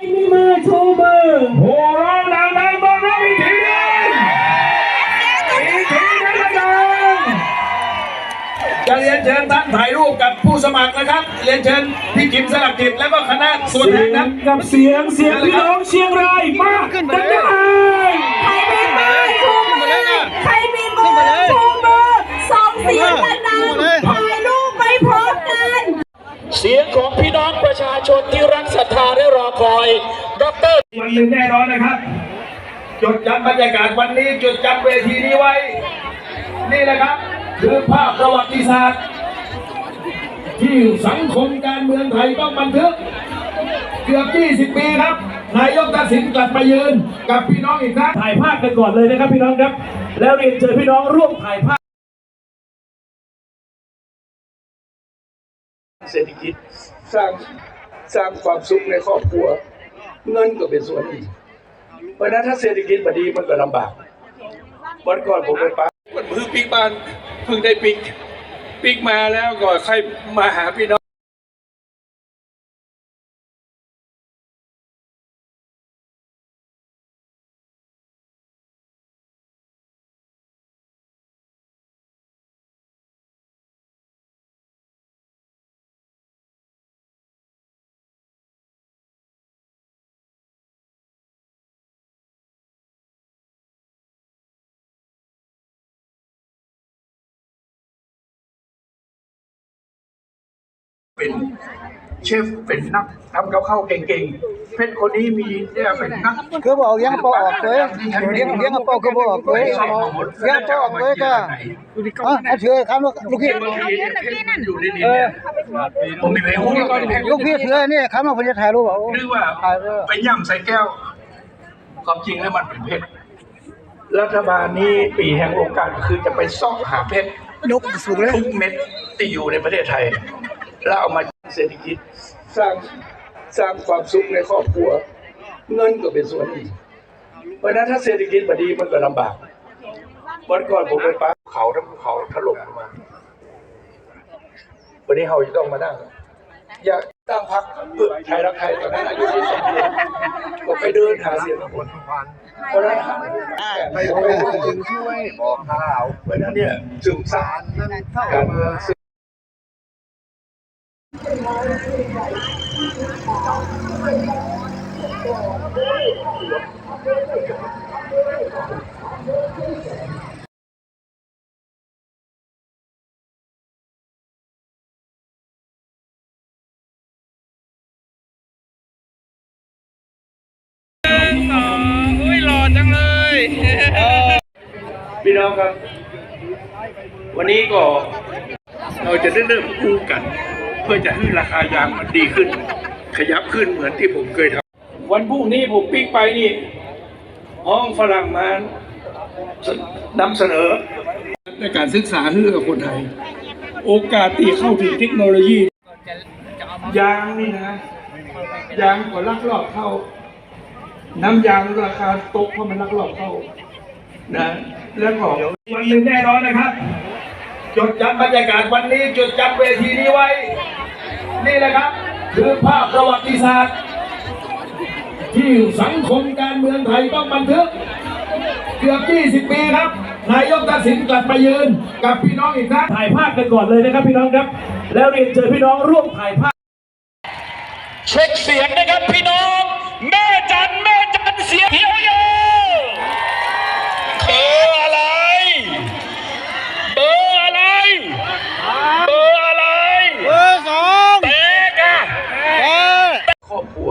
มีมือชูมือโหร้องดังๆบอกน้องอีกทีหนึงอีกทีหนึงดังๆจะเรียนเชิญท่านถ่ายรูปกับผู้สมัครนะครับ เรียนเชิญพี่จิมสลักจิตแล้วก็คณะส่วนเสีแทยนงครับกับเสียงเสียงพี่น้องเชียงรายมากดังๆใคอยดรวันหนึ่งแน่นอนนะครับ จดจำบรรยากาศวันนี้จดจำเวทีนี้ไว้ นี่แหละครับ คือภาพประวัติศาสตร์ ที่สังคมการเมืองไทยต้องบันทึก เกือบ 20 ปีครับนายกทักษิณกลับมายืนกับพี่น้องอีกครั้งถ่ายภาพกันก่อนเลยนะครับพี่น้องครับ แล้วเรียนเชิญพี่น้องร่วมถ่ายภาพ เศรษฐกิจสร้าง สร้างความสุขในครอบครัว เงินก็เป็นส่วนหนึ่งเพราะนั้นถ้าเศรษฐกิจบดีมันก็ลำบากวันก่อนผมไปปามันเพิ่งปิกบ้านเพิ่งได้ปิกปิกมาแล้วก็ใครมาหาพี่น้อง เป็นเชฟเป็นนักทำกับข้าวเก่งๆเพชรคนนี้มีเนี่ยเป็นนัก cứ bảo giang po ọt tới giang giang po cứ bảo ọt tới giang po ọt tới cả à anh chưa khám lúc lúc kia อยู่ในดินเนี่ยผมมีเพลงของเราเพลง lúc kia chưa nè khám mà phải ถ่ายรูปเอาหรือว่าไปย่ำใส่แก้วความจริงแล้วมันเป็นเพชรรัฐบาลนี้ปีแห่งโอกาสคือจะไปซ่องหาเพชร đục xuống đấy ทุกเม็ดที่อยู่ในประเทศไทย แล้วเอามาเศรษฐกิจสร้างสร้างความสุขในครอบครัว เงินก็เป็นส่วนหนึ่งเพราะฉะนั้นถ้าเศรษฐกิจบดีมันก็ลำบากวันก่อนผมไปป้าเขาทั้งภูเขาถล่มลงมา วันนี้เราจะต้องมานั่งอยากตั้งพักเพื่อไทยรักไทยตอนนั้นอายุที่สองก็ไปเดินหาเสียงกับคนเพราะฉะนั้นไปถึงช่วยบอกข่าวเพราะฉะนั้นเนี่ยซึมซาบการเมือง ซึมพี่น้องครับ วันนี้ก็เราจะได้เริ่มกู้กัน พื่อจะให้ราคายางมันดีขึ้น ขยับขึ้นเหมือนที่ผมเคยทำวันพรุ่งนี้ผมปิ๊กไปนี่ห้องฝรั่งมานำเสนอในการศึกษาให้กับคนไทย โอกาสที่เข้าถึงเทคโนโลยียางนี่นะยางก็ลักลอบเข้า น้ำยางราคาตกเพราะมันลักลอบเข้านะแล้วก็วันหนึ่งแน่นอนนะครับ จดจำบรรยากาศวันนี้จดจำเวทีนี้ไว้ นี่แหละครับ คือภาพประวัติศาสตร์ ที่สังคมการเมืองไทยต้องบันทึก เกือบ 20 ปีครับ นายกทักษิณกลับมายืน กับพี่น้องอีกครั้งถ่ายภาพกันก่อนเลยนะครับพี่น้องครับ แล้วเรียนเชิญพี่น้องร่วมถ่ายภาพ เช็คเสียงนะครับพี่น้อง แม่จันแม่จันเสียงเฮียวโยเบอร์อะไร เบอร์อะไร เบอร์อะไร เบอร์สองแตกอะ ครอบครัว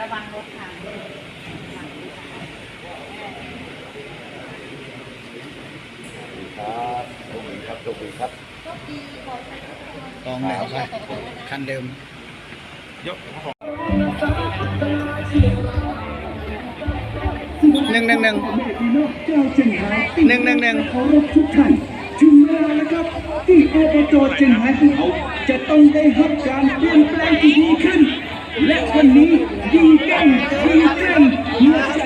ระวังรถทางด้วยครับโชคดีครับโชคดีครับโชคดีของกองไหนวะคันเดิม ยกหนึ่งหนึ่งหนึ่งหนึ่งหนึ่งหนึ่งเขารพทุกท่านถึงเวลาแล้วครับ ที่อบจเชียงรายภูเขาจะต้องได้รับการเปลี่ยนแปลงที่ดีขึ้น และวันนี้ดีกันดีกันหัวใจ